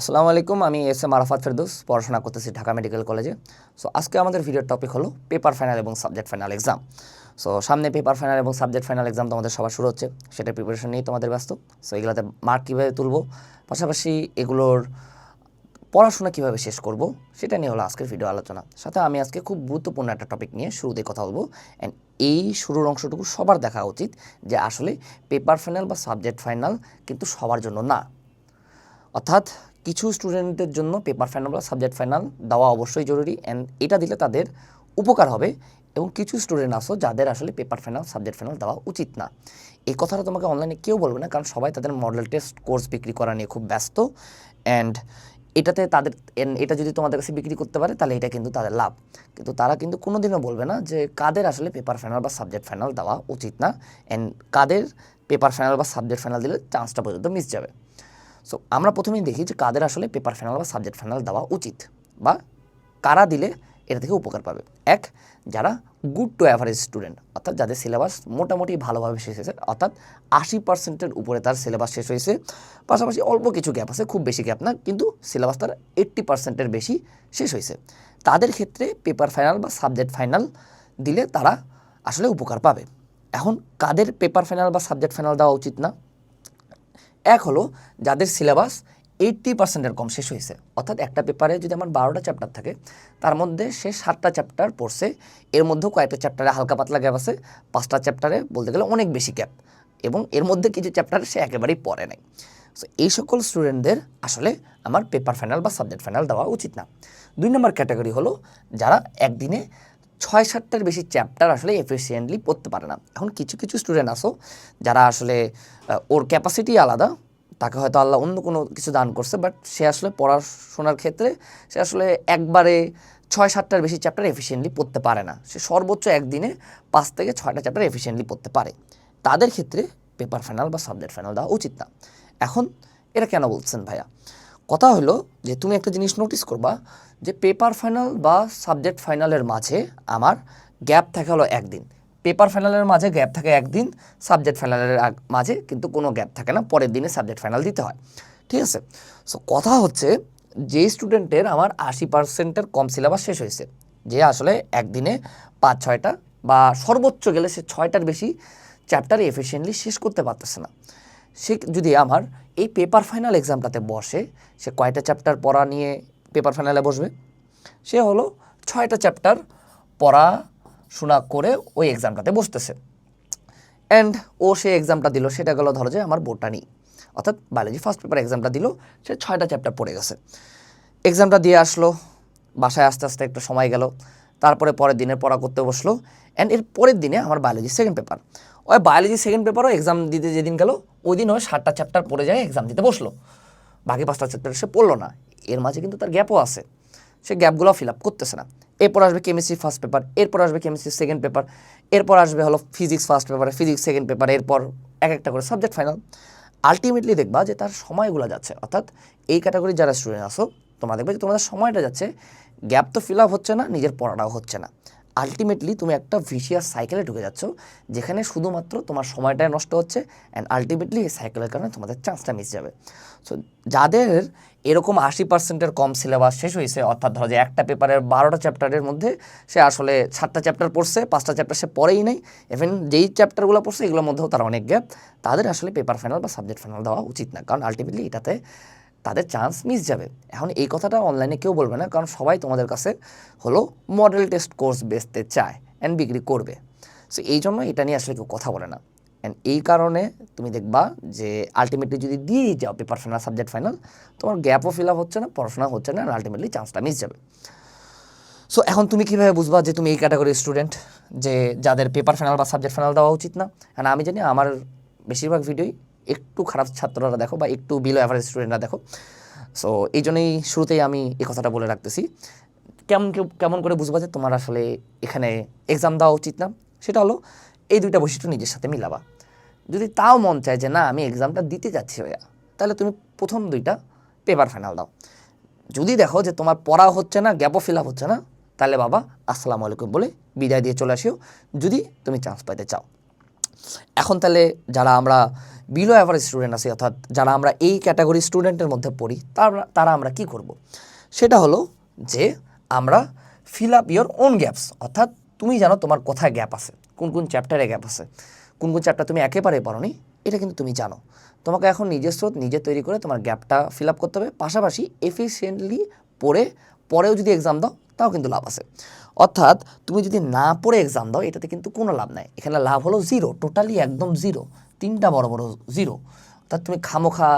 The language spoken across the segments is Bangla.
আসসালামু আলাইকুম, আমি এস এম আরাফাত ফেরদৌস, পড়াশোনা করতেছি ঢাকা মেডিকেল কলেজে। সো আজকে আমাদের ভিডিওর টপিক হলো পেপার ফাইনাল এবং সাবজেক্ট ফাইনাল এক্সাম সো সামনে পেপার ফাইনাল এবং সাবজেক্ট ফাইনাল এক্সাম তোমাদের সবার শুরু হচ্ছে সেটা প্রিপারেশন নিয়েই তোমাদের ব্যস্ত। সো এগুলোতে মার্ক কীভাবে তুলবো, পাশাপাশি এগুলোর পড়াশোনা কীভাবে শেষ করব, সেটা নিয়ে হলো আজকের ভিডিও আলোচনা। সাথে আমি আজকে খুব গুরুত্বপূর্ণ একটা টপিক নিয়ে শুরুতে কথা বলব। অ্যান্ড এই শুরুর অংশটুকু সবার দেখা উচিত যে আসলে পেপার ফাইনাল বা সাবজেক্ট ফাইনাল কিন্তু সবার জন্য না। অর্থাৎ কিছু স্টুডেন্টদের জন্য পেপার ফাইনাল বা সাবজেক্ট ফাইনাল দেওয়া অবশ্যই জরুরি অ্যান্ড এটা দিলে তাদের উপকার হবে এবং কিছু স্টুডেন্ট আসো যাদের আসলে পেপার ফাইনাল সাবজেক্ট ফাইনাল দেওয়া উচিত না। এই কথাটা তোমাকে অনলাইনে কেউ বলবে না কারণ সবাই তাদের মডেল টেস্ট কোর্স বিক্রি করা নিয়ে খুব ব্যস্ত অ্যান্ড এটাতে তাদের এটা যদি তোমাদের কাছে বিক্রি করতে পারে তাহলে এটা কিন্তু তাদের লাভ। কিন্তু তারা কিন্তু কোনোদিনও বলবে না যে কাদের আসলে পেপার ফাইনাল বা সাবজেক্ট ফাইনাল দেওয়া উচিত না অ্যান্ড কাদের পেপার ফাইনাল বা সাবজেক্ট ফাইনাল দিলে চান্সটা পর্যন্ত মিস যাবে। সো আমরা প্রথমেই দেখি যে কাদের আসলে পেপার ফাইনাল বা সাবজেক্ট ফাইনাল দেওয়া উচিত বা কারা দিলে এটা থেকে উপকার পাবে। এক, যারা গুড টু অ্যাভারেজ স্টুডেন্ট অর্থাৎ যাদের সিলেবাস মোটামুটি ভালোভাবে শেষ হয়েছে, অর্থাৎ আশি পার্সেন্টের উপরে তার সিলেবাস শেষ হয়েছে, পাশাপাশি অল্প কিছু গ্যাপ আছে, খুব বেশি গ্যাপ না, কিন্তু সিলেবাস তার এইট্টি পার্সেন্টের বেশি শেষ হয়েছে। তাদের ক্ষেত্রে পেপার ফাইনাল বা সাবজেক্ট ফাইনাল দিলে তারা আসলে উপকার পাবে। এখন কাদের পেপার ফাইনাল বা সাবজেক্ট ফাইনাল দেওয়া উচিত না? এক হলো যাদের সিলেবাস এইট্টি পার্সেন্টের কম শেষ হয়েছে। অর্থাৎ একটা পেপারে যদি আমার বারোটা চ্যাপ্টার থাকে, তার মধ্যে সে সাতটা চ্যাপ্টার পড়ছে, এর মধ্যেও কয়েকটা চ্যাপ্টারে হালকা পাতলা গ্যাপ আছে, পাঁচটা চ্যাপ্টারে বলতে গেলে অনেক বেশি গ্যাপ এবং এর মধ্যে কিছু চ্যাপ্টারে সে একেবারেই পড়ে নাই। সো এই সকল স্টুডেন্টদের আসলে আমার পেপার ফাইনাল বা সাবজেক্ট ফাইনাল দেওয়া উচিত না। দুই নম্বর ক্যাটাগরি হলো যারা একদিনে ছয় সাতটার বেশি চ্যাপ্টার আসলে এফিসিয়েন্টলি পড়তে পারে না। এখন কিছু কিছু স্টুডেন্ট আসো, যারা আসলে ওর ক্যাপাসিটি আলাদা, তাকে হয়তো আল্লাহ অন্য কোনো কিছু দান করছে বাট সে আসলে পড়াশোনার ক্ষেত্রে সে আসলে একবারে ছয় সাতটার বেশি চ্যাপ্টার এফিসিয়েন্টলি পড়তে পারে না। সে সর্বোচ্চ একদিনে পাঁচ থেকে ছয়টা চ্যাপ্টার এফিসিয়েন্টলি পড়তে পারে। তাদের ক্ষেত্রে পেপার ফাইনাল বা সাবজেক্ট ফাইনাল দেওয়া উচিত না। এখন এটা কেন বলছেন ভাইয়া? কথা হলো যে, তুমি একটা জিনিস নোটিস করবা যে পেপার ফাইনাল বা সাবজেক্ট ফাইনালের মাঝে আমার গ্যাপ থাকে হলো একদিন। পেপার ফাইনালের মাঝে গ্যাপ থাকে একদিন সাবজেক্ট ফাইনালের মাঝে কিন্তু কোনো গ্যাপ থাকে না, পরের দিনে সাবজেক্ট ফাইনাল দিতে হয়। ঠিক আছে? সো কথা হচ্ছে যে স্টুডেন্টের আমার আশি পার্সেন্টের কম সিলেবাস শেষ হয়েছে। যে আসলে একদিনে পাঁচ ছয়টা বা সর্বোচ্চ গেলে সে ছয়টার বেশি চ্যাপ্টার এফিসিয়েন্টলি শেষ করতে পারতেছে না। সে যদি আমার এই পেপার ফাইনাল এক্সামটাতে বসে, সে কয়টা চ্যাপ্টার পড়া নিয়ে পেপার ফাইনালে বসবে। সে হলো ছয়টা চ্যাপ্টার পড়াশোনা করে ওই এক্সামটাতে বসতেছে। অ্যান্ড ও সে এক্সামটা দিল, সেটা গেলো ধরো যে আমার বোটানি। অর্থাৎ বায়োলজি ফার্স্ট পেপার এক্সামটা দিল, সে ছয়টা চ্যাপ্টার পড়ে গেছে। এক্সামটা দিয়ে আসলো, বাসায় আস্তে আস্তে একটা সময় গেল, তারপরে পরের দিনের পড়া করতে বসল অ্যান্ড এর পরের দিনে আমার বায়োলজি সেকেন্ড পেপার ওই বায়োলজি সেকেন্ড পেপারও এক্সাম দিতে যেদিন গেল, ওই দিন ওই সাতটা চ্যাপ্টার পড়ে যায় এক্সাম দিতে বসল। বাকি পাঁচটা চ্যাপ্টার সে পড়ল না। এর মাঝে কিন্তু তার গ্যাপও আছে। সে গ্যাপগুলো ফিল আপ করতেছে না। এরপর আসবে কেমিস্ট্রি ফার্স্ট পেপার এরপর আসবে কেমিস্ট্রি সেকেন্ড পেপার এরপর আসবে হলো physics first paper physics second paper এরপর এক একটা করে সাবজেক্ট ফাইনাল আলটিমেটলি দেখবা যে তার সময়গুলো যাচ্ছে। অর্থাৎ এই ক্যাটাগরি যারা স্টুডেন্ট আসো তোমরা দেখবে যে তোমাদের সময়টা যাচ্ছে। গ্যাপ তো ফিল আপ হচ্ছে না, নিজের পড়াটাও হচ্ছে না। আলটিমেটলি তুমি একটা ভিসিয়াস সাইকেলে ঢুকে যাচ্ছ, যেখানে শুধুমাত্র তোমার সময়টাই নষ্ট হচ্ছে অ্যান্ড আলটিমেটলি এই সাইকেলের কারণে তোমাদের চান্সটা মিস যাবে। সো যাদের এরকম আশি পার্সেন্টের কম সিলেবাস শেষ হয়েছে। অর্থাৎ ধরো যে একটা পেপারের বারোটা চ্যাপ্টারের মধ্যে সে আসলে সাতটা চ্যাপ্টার পড়ছে, পাঁচটা চ্যাপ্টার সে পড়েই নেই। ইভেন যেই চ্যাপ্টারগুলো পড়ছে, এগুলোর মধ্যেও তার অনেক গ্যাপ তাদের আসলে পেপার ফাইনাল বা সাবজেক্ট ফাইনাল দেওয়া উচিত না। কারণ আলটিমেটলি এটাতে তাদের চান্স মিস যাবে। এখন এই কথাটা অনলাইনে কেউ বলবে না। কারণ সবাই তোমাদের কাছে হলো মডেল টেস্ট কোর্স বেচতে চায় অ্যান্ড বিক্রি করবে। সো এই জন্য এটা নিয়ে আসলে কেউ কথা বলে না। অ্যান্ড এই কারণে তুমি দেখবা যে আলটিমেটলি যদি দিয়েই যাও পেপার ফাইনাল সাবজেক্ট ফাইনাল তোমার গ্যাপও ফিল আপ হচ্ছে না, পড়াশোনা হচ্ছে না আলটিমেটলি চান্সটা মিস যাবে। সো এখন তুমি কীভাবে বুঝবা যে তুমি এই ক্যাটাগরির স্টুডেন্ট যে যাদের পেপার ফাইনাল বা সাবজেক্ট ফাইনাল দেওয়া উচিত না? কারণ আমি জানি আমার বেশিরভাগ ভিডিওই একটু খারাপ ছাত্ররা দেখো বা একটু বিলো অ্যাভারেজ স্টুডেন্টরা দেখো। সো এই জন্যই শুরুতেই আমি এই কথাটা বলে রাখতেছি। কেমন কেমন করে বুঝবা যে তোমার আসলে এখানে এক্সাম দেওয়া উচিত না? সেটা হলো এই দুইটা বৈশিষ্ট্য নিজের সাথে মিলাবা। যদি তাও মন চায় যে না, আমি এক্সামটা দিতে যাচ্ছি ভাইয়া, তাহলে তুমি প্রথম দুইটা পেপার ফাইনাল দাও। যদি দেখো যে তোমার পড়া হচ্ছে না গ্যাপও ফিল আপ হচ্ছে না, তাহলে বাবা, আসসালামু আলাইকুম বলে বিদায় দিয়ে চলে আসিও। যদি তুমি চান্স পাইতে চাও। এখন তাহলে যারা আমরা বিলো অ্যাভারেজ স্টুডেন্ট আছি, অর্থাৎ যারা আমরা এই ক্যাটাগরি স্টুডেন্টের মধ্যে পড়ি, তারা তারা আমরা কি করব? সেটা হলো যে আমরা fill up your own gaps অর্থাৎ তুমি জানো তোমার কোথায় গ্যাপ আছে। কোন কোন চ্যাপ্টারে গ্যাপ আছে? কোন কোন চ্যাপ্টার তুমি একেবারে পড়োনি? এটা কিন্তু তুমি জানো। তোমাকে এখন নিজের স্রোত নিজে তৈরি করে তোমার গ্যাপটা ফিল আপ করতে হবে। পাশাপাশি এফিসিয়েন্টলি পড়ে পরেও যদি এক্সাম দাও, তাও কিন্তু লাভ আছে। অর্থাৎ তুমি যদি না পড়ে এক্সাম দাও, এটাতে কিন্তু কোনো লাভ নাই। এখানে লাভ হলো জিরো টোটালি একদম জিরো তিনটা বড় বড় জিরো অর্থাৎ তুমি খামোখা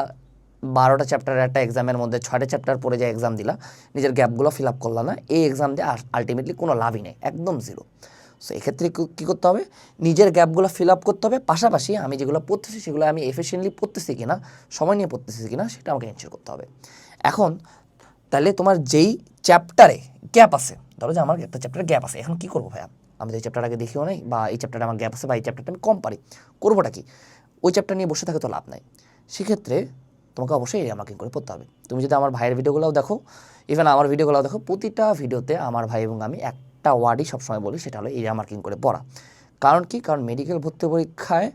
বারোটা চ্যাপ্টারের একটা এক্সামের মধ্যে ছয়টা চ্যাপ্টার পড়ে যে এক্সাম দিলা, নিজের গ্যাপগুলো ফিল আপ করলা না, এই এক্সাম দিয়ে আলটিমেটলি কোনো লাভই নেই। একদম জিরো সো এক্ষেত্রে কী- কী করতে হবে? নিজের গ্যাপগুলো ফিল আপ করতে হবে। পাশাপাশি আমি যেগুলো পড়তেছি, সেগুলো আমি এফিসিয়েন্টলি পড়তেছি কিনা, সময় নিয়ে পড়তেছি কিনা, সেটা আমাকে এনশিওর করতে হবে। এখন, তাহলে তোমার যেই চ্যাপ্টারে গ্যাপ আছে, ধরো যে আমার একটা চ্যাপ্টারে গ্যাপ আছে, এখন কী করব ভাইয়া? আমি তো এই চ্যাপ্টার আগে দেখিও নাই, বা এই চ্যাপ্টারে আমার গ্যাপ আছে, বা এই চ্যাপ্টারটা আমি কম পারি, করবোটা কি? ওই চ্যাপ্টার নিয়ে বসে থাকে তো লাভ নাই। সেক্ষেত্রে তোমাকে অবশ্যই এরিয়া মার্কিং করে পড়তে হবে। তুমি যদি আমার ভাইয়ের ভিডিওগুলোও দেখো ইভেন আমার ভিডিওগুলোও দেখো, প্রতিটা ভিডিওতে আমার ভাই এবং আমি একটা ওয়ার্ডই সবসময় বলি, সেটা হলো এরিয়া মার্কিং করে পড়া। কারণ কি? কারণ মেডিকেল ভর্তি পরীক্ষায়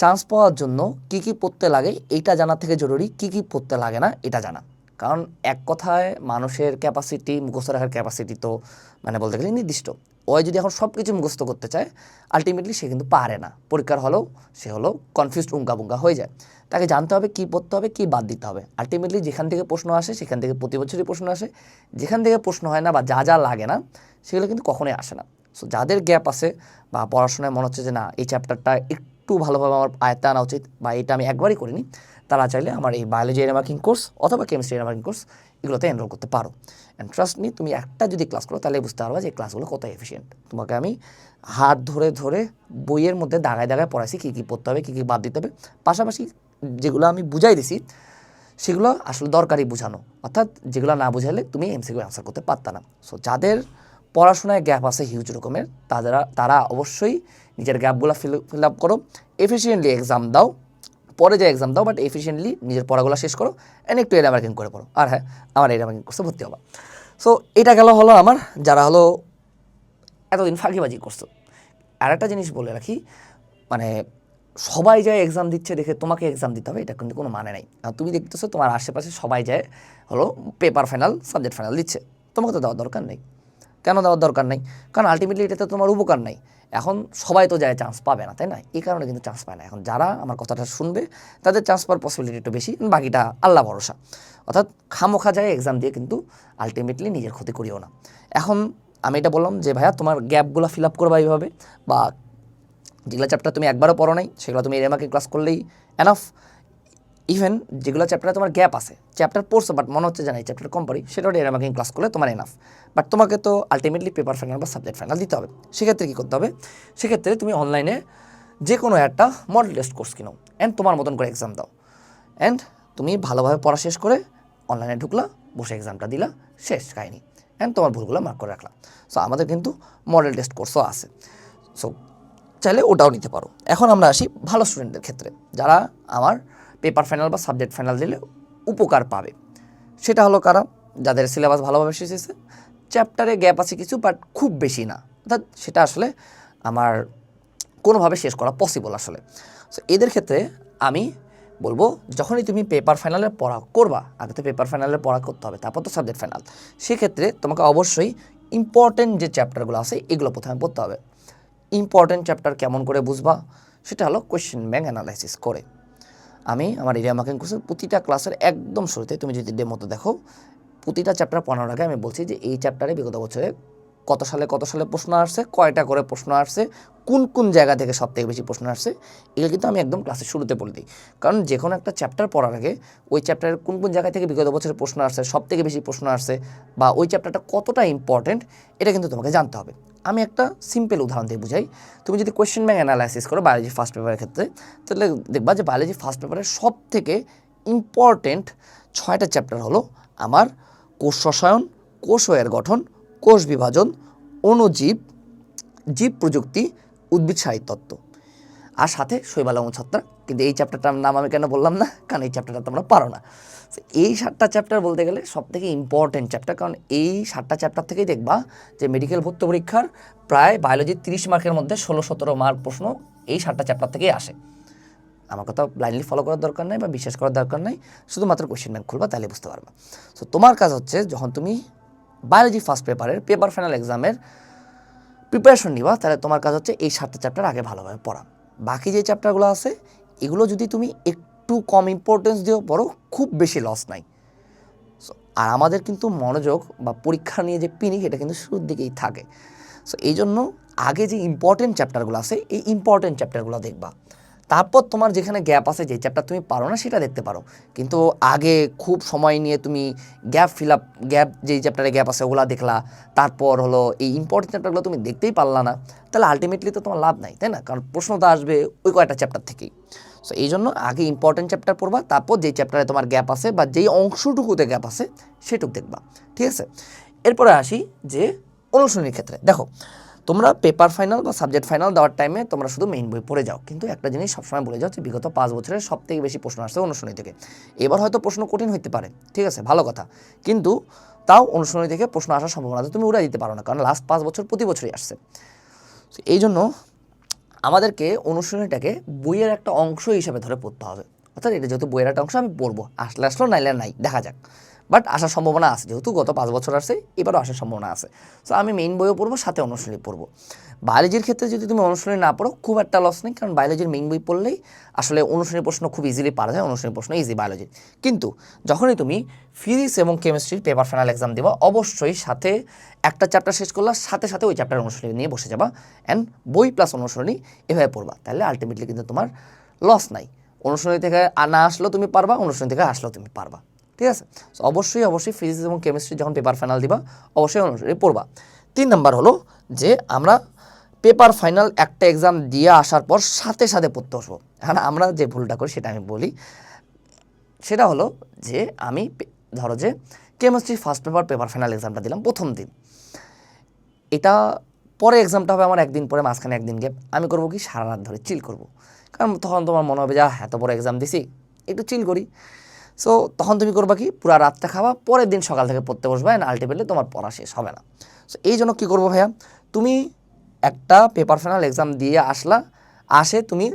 চান্স পাওয়ার জন্য কি কি পড়তে লাগে এটা জানা থেকে জরুরি, কি কি পড়তে লাগে না, এটা জানা। কারণ এক কথায় মানুষের ক্যাপাসিটি মুখস্থ রাখার ক্যাপাসিটি তো মানে বলতে গেলে নির্দিষ্ট। ওই যদি এখন সব কিছু মুখস্থ করতে চায় আলটিমেটলি সে কিন্তু পারে না। পরীক্ষার হলেও সে হলো কনফিউজড উঙ্কা বুঙ্কা হয়ে যায়। তাকে জানতে হবে, কী পড়তে হবে, কী বাদ দিতে হবে। আলটিমেটলি যেখান থেকে প্রশ্ন আসে, সেখান থেকে প্রতি বছরই প্রশ্ন আসে। যেখান থেকে প্রশ্ন হয় না বা যা যা লাগে না, সেগুলো কিন্তু কখনোই আসে না। সো যাদের গ্যাপ আছে বা পড়াশোনায় মনে হচ্ছে যে না, এই চ্যাপ্টারটা একটু ভালোভাবে আমার আয়ত্তে আনা উচিত বা এটা আমি একবারই করিনি তারা চাইলে আমার এই বায়োলজি এর মার্কিং কোর্স অথবা কেমিস্ট্রি এর মার্কিং কোর্স এগুলোতে এনরোল করতে পারো। অ্যান্ড ট্রাস্ট মি তুমি একটা যদি ক্লাস করো, তাহলে বুঝতে পারবা যে ক্লাসগুলো কত এফিসিয়েন্ট তোমাকে আমি হাত ধরে ধরে বইয়ের মধ্যে দাগায় দাগায় পড়াইছি, কী কী পড়তে হবে, কী কী বাদ দিতে হবে। পাশাপাশি যেগুলো আমি বুঝাই দিছি, সেগুলো আসলে দরকারি বোঝানো। অর্থাৎ যেগুলো না বুঝালে তুমি এমসিকিউ অ্যান্সার করতে পারতা না। সো যাদের পড়াশোনায় গ্যাপ আছে হিউজ রকমের তারা তারা অবশ্যই নিজের গ্যাপগুলো ফিল ফিল আপ করো। এফিসিয়েন্টলি এক্সাম দাও। পরে যে এক্সাম দাও বাট এফিসিয়েন্টলি নিজের পড়াগুলো শেষ করো অ্যান্ড একটু এরিয়া মার্কিং করে পড়ো। আর হ্যাঁ আমার এরিয়া মার্কিং কোর্সে ভর্তি হবা। সো এটা গেল হলো আমার, যারা হলো এতদিন ফাঁকিবাজি করছ। আর একটা জিনিস বলে রাখি মানে সবাই যায় এক্সাম দিচ্ছে দেখে তোমাকে এক্সাম দিতে হবে, এটা কিন্তু কোনো মানে নাই। তুমি দেখতেছো তোমার আশেপাশে সবাই যায় হলো পেপার ফাইনাল সাবজেক্ট ফাইনাল দিচ্ছে। তোমাকে তো দেওয়ার দরকার নেই। কেন দেওয়ার দরকার নেই? কারণ আলটিমেটলি এটাতে তোমার উপকার নেই। এখন সবাই তো যায় চান্স পাবে না, তাই না? এই কারণে কিন্তু চান্স পায় না। এখন যারা আমার কথাটা শুনবে, তাদের চান্স পাওয়ার পসিবিলিটি একটু বেশি, বাকিটা আল্লাহ ভরসা। অর্থাৎ খামোখা যায় এক্সাম দিয়ে কিন্তু আলটিমেটলি নিজের ক্ষতি করিও না। এখন আমি এটা বললাম যে, ভাইয়া, তোমার গ্যাপগুলো ফিল আপ করবা এইভাবে বা যেগুলো চ্যাপ্টার তুমি একবারও পড়ো নাই, সেগুলো তুমি এরমাকে ক্লাস করলেই এনাফ ইভেন যেগুলো চ্যাপ্টারে তোমার গ্যাপ আছে চ্যাপ্টার পড়ছো বাট মনে হচ্ছে না, এই চ্যাপ্টার কম পড়ি, সেটাও এরমাকে ক্লাস করলে তোমার এনাফ বাট তোমাকে তো আলটিমেটলি পেপার ফাইনাল বা সাবজেক্ট ফাইনাল দিতে হবে। সেক্ষেত্রে কী করতে হবে? সেক্ষেত্রে তুমি অনলাইনে যে কোনো একটা মডেল টেস্ট কোর্স কিনো অ্যান্ড তোমার মতন করে এক্সাম দাও। অ্যান্ড তুমি ভালোভাবে পড়া শেষ করে অনলাইনে ঢুকলা, বসে এক্সামটা দিলা, শেষ, কাহিনি। অ্যান্ড তোমার ভুলগুলো মার্ক করে রাখলাম সো আমাদের কিন্তু মডেল টেস্ট কোর্সও আছে। সো চাইলে ওটাও নিতে পারো। এখন আমরা আসি ভালো স্টুডেন্টদের ক্ষেত্রে। যারা আমার পেপার ফাইনাল বা সাবজেক্ট ফাইনাল দিলে উপকার পাবে। সেটা হলো কারা? যাদের সিলেবাস ভালোভাবে শেষ হয়েছে। চ্যাপ্টারে গ্যাপ আছে কিছু বাট খুব বেশি না। অর্থাৎ সেটা আসলে আমার কোনোভাবে শেষ করা পসিবল আসলে। সো এদের ক্ষেত্রে আমি বলব, যখনই তুমি পেপার ফাইনালের পড়া করবা, আগে তো পেপার ফাইনালের পড়া করতে হবে, তারপর তো সাবজেক্ট ফাইনাল সেক্ষেত্রে তোমাকে অবশ্যই ইম্পর্টেন্ট যে চ্যাপ্টারগুলো আছে, এগুলো প্রথমে পড়তে হবে। ইম্পর্টেন্ট চ্যাপ্টার কেমন করে বুঝবা? সেটা হলো কোয়েশ্চেন ব্যাংক অ্যানালাইসিস করে। আমি আমার এরিয়া মার্কিং কোর্সের প্রতিটা ক্লাসের একদম শুরুতে তুমি যদি ডেমোতে দেখো, প্রতিটা চ্যাপ্টার পড়ানোর আগে আমি বলছি যে এই চ্যাপ্টারে বিগত বছরে কত সালে কত সালে প্রশ্ন আসছে, কয়টা করে প্রশ্ন আসছে, কোন কোন জায়গা থেকে সব থেকে বেশি প্রশ্ন আসছে, এগুলো কিন্তু আমি একদম ক্লাসের শুরুতে বলে দিই। কারণ যে কোনো একটা চ্যাপ্টার পড়ার আগে ওই চ্যাপ্টারের কোন কোন জায়গা থেকে বিগত বছরের প্রশ্ন আসছে সব থেকে বেশি প্রশ্ন আসছে বা ওই চ্যাপ্টারটা কতটা ইম্পর্টেন্ট এটা কিন্তু তোমাকে জানতে হবে। আমি একটা সিম্পল উদাহরণ দিয়ে বুঝাই। তুমি যদি কোয়েশ্চেন ব্যাংক অ্যানালাইসিস করো বায়োলজি ফার্স্ট পেপারের ক্ষেত্রে, তাহলে দেখবা যে বায়োলজি ফার্স্ট পেপারের সব থেকে ইম্পর্টেন্ট ছয়টা চ্যাপ্টার হলো আমার কোষ রসায়ন, কোষ ও এর গঠন কোষ বিভাজন, অণুজীব, জীব প্রযুক্তি, উদ্ভিদ সাহিত্যত্ব আর সাথে শৈবাল এবং ছত্রাক। কিন্তু এই চ্যাপ্টারটার নাম আমি কেন বললাম না? কারণ এই চ্যাপ্টারটা তোমরা পারো না। এই সাতটা চ্যাপ্টার বলতে গেলে সব থেকে ইম্পর্টেন্ট চ্যাপ্টার কারণ এই সাতটা চ্যাপ্টার থেকেই দেখবা যে মেডিকেল ভর্তি পরীক্ষার প্রায় বায়োলজির তিরিশ মার্কের মধ্যে ষোলো সতেরো মার্ক প্রশ্ন এই সাতটা চ্যাপ্টার থেকেই আসে। আমার কথা ব্লাইন্ডলি ফলো করার দরকার নাই বা বিশ্বাস করার দরকার নাই। শুধুমাত্র কোয়েশ্চেন ব্যাংক খুলবা, তাহলে বুঝতে পারবা। সো তোমার কাজ হচ্ছে যখন তুমি বায়োলজি ফার্স্ট পেপারের পেপার ফাইনাল এক্সামের প্রিপারেশন নিবা, তাহলে তোমার কাজ হচ্ছে এই সাতটা চ্যাপ্টার আগে ভালোভাবে পড়া। বাকি যে চ্যাপ্টারগুলো আছে, এগুলো যদি তুমি একটু কম ইম্পর্টেন্স দিয়েও পড়ো, খুব বেশি লস নাই। আর আমাদের কিন্তু মনোযোগ বা পরীক্ষা নিয়ে যে পিনিক এটা কিন্তু শুরুর দিকেই থাকে। সো এই জন্য আগে যে ইম্পর্টেন্ট চ্যাপ্টারগুলো আছে, এই ইম্পর্টেন্ট চ্যাপ্টারগুলো দেখবা। তারপর তোমার যেখানে গ্যাপ আছে, যে চ্যাপ্টার তুমি পারো না, সেটা দেখতে পারো। কিন্তু আগে খুব সময় নিয়ে তুমি গ্যাপ ফিল আপ গ্যাপ যেই চ্যাপ্টারে গ্যাপ আছে, ওগুলা দেখলা। তারপর হলো এই ইম্পর্টেন্ট চ্যাপ্টারগুলো তুমি দেখতেই পারলা না। তাহলে আলটিমেটলি তো তোমার লাভ নাই, তাই না? কারণ প্রশ্ন তো আসবে ওই কয়টা চ্যাপ্টার থেকেই। সো এই জন্য আগে ইম্পর্টেন্ট চ্যাপ্টার পড়বা, তারপর যেই চ্যাপ্টারে তোমার গ্যাপ আছে বা যেই অংশটুকুতে গ্যাপ আছে, সেটুকু দেখবা। ঠিক আছে? এরপরে আসি যে অনুশীলনীর ক্ষেত্রে। দেখো তোমরা পেপার ফাইনাল বা সাবজেক্ট ফাইনাল দেওয়ার টাইমে তোমরা শুধু মেইন বই পড়ে যাও। কিন্তু একটা জিনিস সবসময় বলে যাও যে বিগত পাঁচ বছরের সব থেকে বেশি প্রশ্ন আসছে অনুশীলনী থেকে। এবার হয়তো প্রশ্ন কঠিন হইতে পারে, ঠিক আছে, ভালো কথা। কিন্তু তাও অনুশীলনী থেকে প্রশ্ন আসার সম্ভাবনা তুমি উড়াই দিতে পারো না, কারণ লাস্ট পাঁচ বছর প্রতি বছরই আসছে। এই জন্য আমাদেরকে অনুশীলনীটাকে বইয়ের একটা অংশ হিসাবে ধরে পড়তে হবে। অর্থাৎ এটা যেহেতু বইয়ের একটা অংশ, আমি পড়ব। আসলে আসলো, নাইলে নাই, দেখা যাক। বাট আসার সম্ভাবনা আছে, যেহেতু গত পাঁচ বছর আসছে, এবারও আসার সম্ভাবনা আছে। সো আমি মেইন বইও পড়ব, সাথে অনুশীলনী পড়ব। বায়োলজির ক্ষেত্রে যদি তুমি অনুশীলনী না পড়ো, খুব একটা লস নেই, কারণ বায়োলজির মেইন বই পড়লেই আসলে অনুশীলনী প্রশ্ন খুব ইজিলি পারা যায়, অনুশীলনী প্রশ্ন ইজি বায়োলজির কিন্তু যখনই তুমি ফিজিক্স এবং কেমিস্ট্রির পেপার ফাইনাল এক্সাম দেবা, অবশ্যই সাথে একটা চ্যাপ্টার শেষ করলা, সাথে সাথে ওই চ্যাপ্টার অনুশীলনী নিয়ে বসে যাবা। অ্যান্ড বই প্লাস অনুশীলনী এভাবে পড়বা, তাহলে আলটিমেটলি কিন্তু তোমার লস নাই। অনুশীলনী থেকে না আসলেও তুমি পারবা, অনুশীলনী থেকে আসলেও তুমি পারবা। ঠিক আছে? অবশ্যই অবশ্যই ফিজিক্স এবং কেমিস্ট্রি যখন পেপার ফাইনাল দিবা, অবশ্যই অনুসারে পড়বা। তিন নাম্বার হলো যে আমরা পেপার ফাইনাল একটা এক্সাম দিয়ে আসার পর সাথে সাথে পড়তে বসবো। হ্যাঁ আমরা যে ভুলটা করি সেটা আমি বলি। সেটা হলো যে আমি ধরো যে chemistry first paper paper final এক্সামটা দিলাম প্রথম দিন। এটা পরে এক্সামটা হবে আমার একদিন পরে, মাঝখানে একদিন গ্যাপ আমি করব কি? সারা রাত ধরে চিল করব। কারণ তখন তোমার মনে হবে যে এত বড় এক্সাম দিছি, একটু চিল করি। সো তখন তুমি করবা কি? পুরো রাতটা খাওয়া পরের দিন সকাল থেকে পড়তে বসবে অ্যান্ড আলটিমেটলি তোমার পড়া শেষ হবে না। সো এই জন্য কী করব ভাইয়া? তুমি একটা পেপার ফাইনাল এক্সাম দিয়ে আসলা, আসে তুমি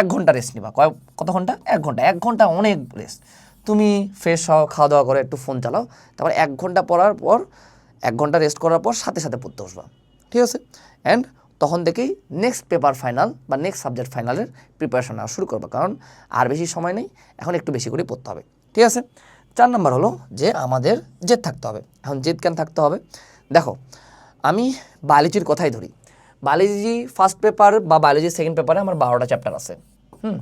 এক ঘণ্টা রেস্ট নিবা। কয়, কত ঘণ্টা? এক ঘণ্টা। এক ঘণ্টা অনেক রেস্ট তুমি ফ্রেশ হও, খাওয়া দাওয়া করে একটু ফোন চালাও, তারপর এক ঘণ্টা পড়ার পর, এক ঘণ্টা রেস্ট করার পর সাথে সাথে পড়তে বসবা। ঠিক আছে? অ্যান্ড তখন থেকেই নেক্সট পেপার ফাইনাল বা নেক্সট সাবজেক্ট ফাইনালের প্রিপারেশন নেওয়া শুরু করবে। কারণ আর বেশি সময় নেই, এখন একটু বেশি করে পড়তে হবে। ঠিক আছে? চার নম্বর হলো যে আমাদের জেদ থাকতে হবে। এখন জেদ কেন থাকতে হবে? দেখো, আমি বায়োলজির কথাই ধরি। বায়োলজি ফার্স্ট পেপার বা বায়োলজি সেকেন্ড পেপারে আমার বারোটা চ্যাপ্টার আছে। হুম?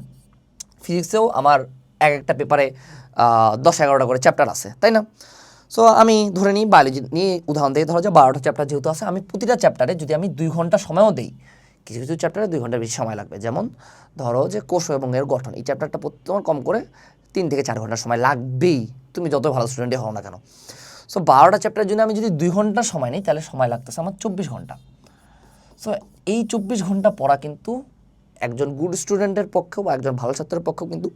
ফিজিক্সেও আমার এক একটা পেপারে দশ এগারোটা করে চ্যাপ্টার আছে, তাই না? সো আমি ধরে নিই বায়োলজি নিয়ে উদাহরণ দিয়ে ধরো যে বারোটা চ্যাপ্টার যেহেতু আছে, আমি প্রতিটা চ্যাপ্টারে যদি আমি দুই ঘণ্টা সময়ও দিই, কিছু কিছু চ্যাপ্টারে দুই ঘণ্টা বেশি সময় লাগবে। যেমন ধরো যে কোষ এবং এর গঠন, এই চ্যাপ্টারটা তোমার কম করে তিন থেকে চার ঘণ্টা সময় লাগবেই। তুমি যত ভালো স্টুডেন্টই হও না কেন। সো বারোটা চ্যাপ্টারের জন্য আমি যদি দুই ঘণ্টা সময় নিই, তাহলে সময় লাগতেছে আমার চব্বিশ ঘণ্টা। সো এই চব্বিশ ঘণ্টা পড়া কিন্তু একজন গুড স্টুডেন্টের পক্ষেও বা একজন ভালো ছাত্রের পক্ষেও কিন্তু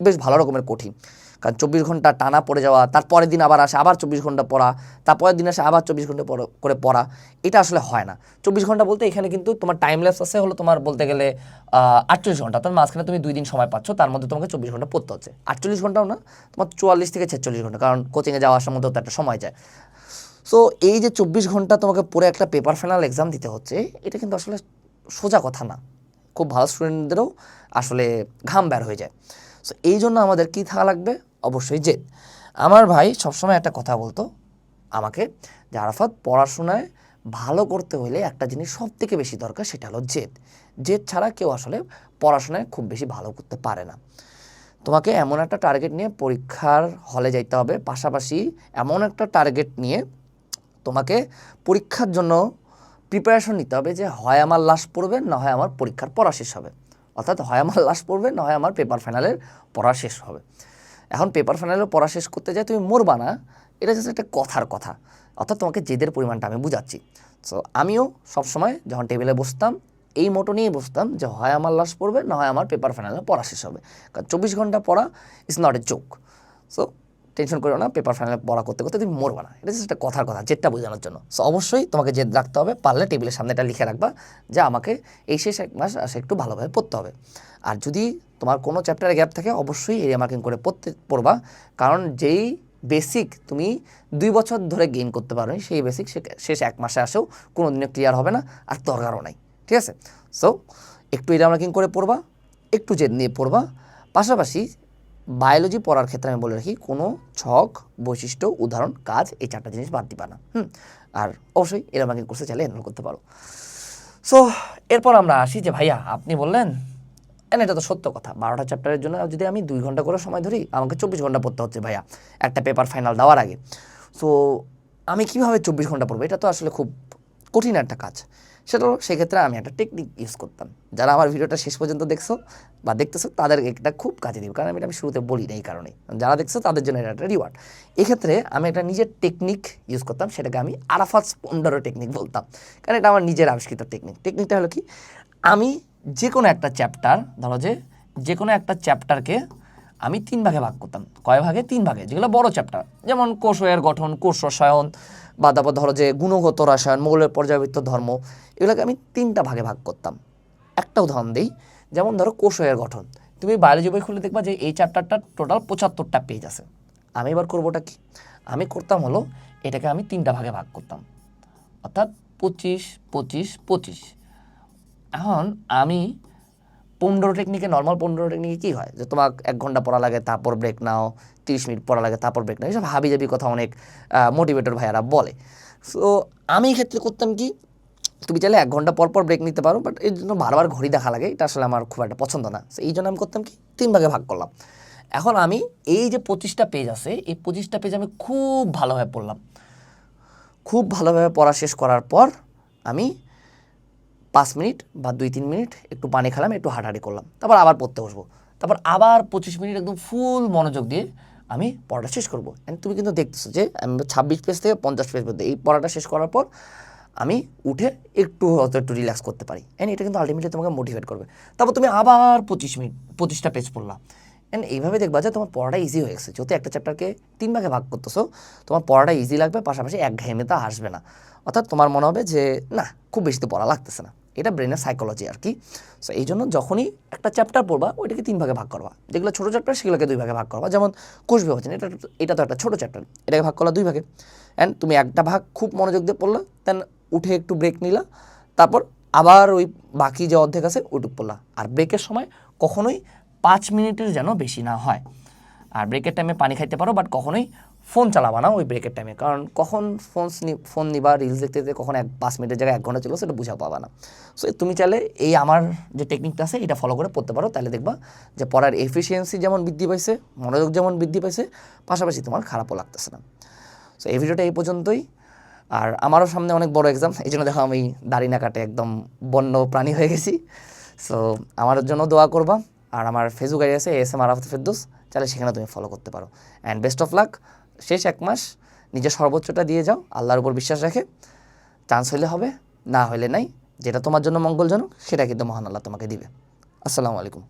বেশ ভালো রকমের কঠিন। কারণ চব্বিশ ঘণ্টা টানা পড়ে যাওয়া, তারপরের দিন আবার আসে, আবার চব্বিশ ঘণ্টা পড়া, তারপরের দিন আসে, আবার চব্বিশ ঘণ্টা করে পড়া। এটা আসলে হয় না। চব্বিশ ঘণ্টা বলতে এখানে কিন্তু তোমার টাইম আছে হলো তোমার বলতে গেলে আটচল্লিশ ঘণ্টা। তার মাঝখানে তুমি দুই দিন সময় পাচ্ছ, তার মধ্যে তোমাকে চব্বিশ ঘণ্টা পড়তে হচ্ছে। আটচল্লিশ ঘন্টাও না, তোমার চুয়াল্লিশ থেকে ছেচল্লিশ ঘণ্টা, কারণ কোচিংয়ে যাওয়া আসার মধ্যেও তো একটা সময় যায়। সো এই যে চব্বিশ ঘণ্টা তোমাকে পড়ে একটা পেপার ফাইনাল এক্সাম দিতে হচ্ছে, এটা কিন্তু আসলে সোজা কথা না। খুব ভালো স্টুডেন্টদেরও আসলে ঘাম বের হয়ে যায়। সো এই জন্য আমাদের কী থাকা লাগবে? অবশ্যই জেদ। আমার ভাই সবসময় একটা কথা বলতো, আমাকে যে, আরাফাত, পড়াশোনায় ভালো করতে হলে একটা জিনিস সব থেকে বেশি দরকার, সেটা হলো জেদ। জেদ ছাড়া কেউ আসলে পড়াশোনায় খুব বেশি ভালো করতে পারে না। তোমাকে এমন একটা টার্গেট নিয়ে পরীক্ষার হলে যাইতে হবে, পাশাপাশি এমন একটা টার্গেট নিয়ে তোমাকে পরীক্ষার জন্য প্রিপারেশন নিতে হবে যে, হয় আমার লাশ পড়বে, না হয় আমার পরীক্ষার পড়া শেষ হবে। অর্থাৎ হয় আমার লাশ পড়বে, না হয় আমার পেপার ফাইনালের পড়া শেষ হবে। এখন পেপার ফাইনালের পড়া শেষ করতে যাই তুমি মরবা না। এটা জাস্ট একটা কথার কথা। অর্থাৎ তোমাকে জেদের পরিমাণটা আমি বুঝাচ্ছি। সো আমিও সবসময় যখন টেবিলে বসতাম, এই মোটো নিয়েই বসতাম যে হয় আমার লাশ পড়বে, না হয় আমার পেপার ফাইনালে পড়া শেষ হবে। কারণ চব্বিশ ঘণ্টা পড়া is not a joke so tension করো না পেপার ফাইনালে পড়া করতে করতে তুমি মরবা না। এটা একটা কথার কথা, জেদটা বোঝানোর জন্য। সো অবশ্যই তোমাকে জেদ রাখতে হবে, পারলে টেবিলের সামনে এটা লিখে রাখবা যে আমাকে এই শেষ এক মাস আসে একটু ভালোভাবে পড়তে হবে। আর যদি তোমার কোনো চ্যাপ্টারে গ্যাপ থাকে, অবশ্যই এরিয়া মার্কিং করে পড়তে, পড়বা। কারণ যেই বেসিক তুমি দুই বছর ধরে গেইন করতে পারো সেই বেসিক শেষ এক মাসে আসেও কোনো দিনে ক্লিয়ার হবে না, আর দরকারও নাই। ঠিক আছে? সো একটু এরিয়া মার্কিং করে পড়বা, একটু জেদ নিয়ে পড়বা। পাশাপাশি বায়োলজি পড়ার ক্ষেত্রে আমি বলে রাখি, কোনো ছক, বৈশিষ্ট্য, উদাহরণ, কাজ এই চারটা জিনিস বাদ দিবা না, হুম? আর অবশ্যই এরা মার্কিং কোর্সে চাইলে এনরোল করতে পারো। সো এরপর আমরা আসি যে ভাইয়া, আপনি বললেন এন এটা তো সত্য কথা। বারোটা চ্যাপ্টারের জন্য যদি আমি দুই ঘণ্টা করে সময় ধরি, আমাকে চব্বিশ ঘণ্টা পড়তে হচ্ছে ভাইয়া। একটা পেপার ফাইনাল দেওয়ার আগে। সো আমি কীভাবে চব্বিশ ঘণ্টা পড়ব? এটা তো আসলে খুব কঠিন একটা কাজ। সেটা সেক্ষেত্রে আমি একটা টেকনিক ইউজ করতাম। যারা আমার ভিডিওটা শেষ পর্যন্ত দেখছ বা দেখতেছো তাদের এটা খুব কাজে দিব। কারণ আমি এটা আমি শুরুতে বলি না এই কারণে যারা দেখছ, তাদের জন্য এটা একটা রিওয়ার্ড এক্ষেত্রে আমি একটা নিজের টেকনিক ইউজ করতাম। সেটাকে আমি আরাফাত স্পন্ডারো টেকনিক বলতাম। কারণ এটা আমার নিজের আবিষ্কৃত টেকনিক টেকনিকটা হলো কি? আমি যে কোনো একটা চ্যাপ্টার ধরো যে যে কোনো একটা চ্যাপ্টারকে আমি তিন ভাগে ভাগ করতাম। কয় ভাগে? তিন ভাগে, যেগুলো বড় চ্যাপ্টার যেমন কোষের গঠন, কোষ রসায়ন, বা তারপর ধরো যে গুণগত রসায়ন, মৌলের পর্যাবৃত্ত ধর্ম, এগুলোকে আমি তিনটা ভাগে ভাগ করতাম। একটা উদাহরণ দিই, যেমন ধরো কোষের গঠন। তুমি বায়োলজি বই খুলে দেখবা যে এই চ্যাপ্টারটা টোটাল পঁচাত্তরটা পেজ আছে। আমি এবার করবোটা কি? আমি করতাম হলো এটাকে আমি তিনটা ভাগে ভাগ করতাম। অর্থাৎ পঁচিশ পঁচিশ পঁচিশ। এখন আমি পনেরো টেকনিকে নর্মাল পনেরো টেকনিকে কী হয়? যে তোমার এক ঘণ্টা পড়া লাগে, তারপর ব্রেক নাও, তিরিশ মিনিট পড়া লাগে, তারপর ব্রেক নাও, এইসব হাবি জাবি কথা অনেক মোটিভেটর ভাইয়ারা বলে। সো আমি এই ক্ষেত্রে করতাম কি? তুমি চাইলে এক ঘণ্টা পর পর ব্রেক নিতে পারো বাট এর জন্য বারবার ঘড়ি দেখা লাগে, এটা আসলে আমার খুব একটা পছন্দ না। সো এই জন্য আমি করতাম কি? তিন ভাগে ভাগ করলাম। এখন আমি এই যে পঁচিশটা পেজ আছে, এই পঁচিশটা পেজ আমি খুব ভালোভাবে পড়লাম। খুব ভালোভাবে পড়া শেষ করার পর আমি পাঁচ মিনিট বা দুই, তিন মিনিট একটু পানি খেলাম, একটু হাঁটাহাঁটি করলাম। তারপর আবার পড়তে বসবো। তারপর আবার পঁচিশ মিনিট একদম ফুল মনোযোগ দিয়ে আমি পড়াটা শেষ করব। অ্যান্ড তুমি কিন্তু দেখতেছো যে আমি ছাব্বিশ পেজ থেকে পঞ্চাশ পেজ পর্যন্ত এই পড়াটা শেষ করার পর আমি উঠে একটু হয়তো একটু রিল্যাক্স করতে পারি। অ্যান্ড এটা কিন্তু আলটিমেটলি তোমাকে মোটিভেট করবে। তারপর তুমি আবার পঁচিশ মিনিট, পঁচিশটা পেজ পড়লা। অ্যান্ড এইভাবে দেখবা যে তোমার পড়াটা ইজি হয়ে গেছে। যেহেতু একটা চ্যাপ্টারকে তিন ভাগে ভাগ করতেছো, তোমার পড়াটা ইজি লাগবে, পাশাপাশি এক ঘেমেতা আসবে না। অর্থাৎ তোমার মনে হবে যে, না, খুব বেশি তো পড়া লাগতেছে না। এটা ব্রেনের সাইকোলজি আর কি। সো এই জন্য যখনই একটা চ্যাপ্টার পড়বা, ওইটাকে তিন ভাগে ভাগ করবা। যেগুলো ছোটো চ্যাপ্টার সেগুলোকে দুই ভাগে ভাগ করবা। যেমন কোষ বিভাজন, এটা এটা তো একটা ছোটো চ্যাপ্টার এটাকে ভাগ করলা দুই ভাগে। অ্যান্ড তুমি একটা ভাগ খুব মনোযোগ দিয়ে পড়লা দেন উঠে একটু ব্রেক নিলা, তারপর আবার ওই বাকি যে অর্ধেক আছে, ওইটুক পড়লা। আর ব্রেকের সময় কখনোই পাঁচ মিনিটের যেন বেশি না হয়। আর ব্রেকের টাইমে পানি খাইতে পারো বাট কখনোই ফোন চালাবা না ওই ব্রেকের টাইমে কারণ কখন ফোন ফোন নিবা রিলস দেখতে দেখতে কখন এক, পাঁচ মিনিটের জায়গায় এক ঘণ্টা চলো সেটা বুঝা পাবা না। সো তুমি চাইলে এই আমার যে টেকনিকটা আছে, এটা ফলো করে পড়তে পারো। তাহলে দেখবা যে পড়ার এফিসিয়েন্সি যেমন বৃদ্ধি পাইছে, মনোযোগ যেমন বৃদ্ধি পাইছে, পাশাপাশি তোমার খারাপও লাগতেছে না। সো এই ভিডিওটা এই পর্যন্তই। আর আমারও সামনে অনেক বড় এক্সাম এই জন্য দেখো আমি দাড়ি না কাটে একদম বন্য প্রাণী হয়ে গেছি। সো আমার জন্য দোয়া করবা। আর আমার ফেসবুক আইডি আছে এস এম আরাফত ফেরদোস চাইলে সেখানে তুমি ফলো করতে পারো। অ্যান্ড বেস্ট অফ লাক শেষ এক মাস নিজের সর্বোচ্চটা দিয়ে যাও, আল্লাহর উপর বিশ্বাস রাখে। চান্স হলে হবে, না হলে নাই। যেটা তোমার জন্য মঙ্গলজনক, সেটা কিন্তু মহান আল্লাহ তোমাকে দিবে। আসসালামু আলাইকুম।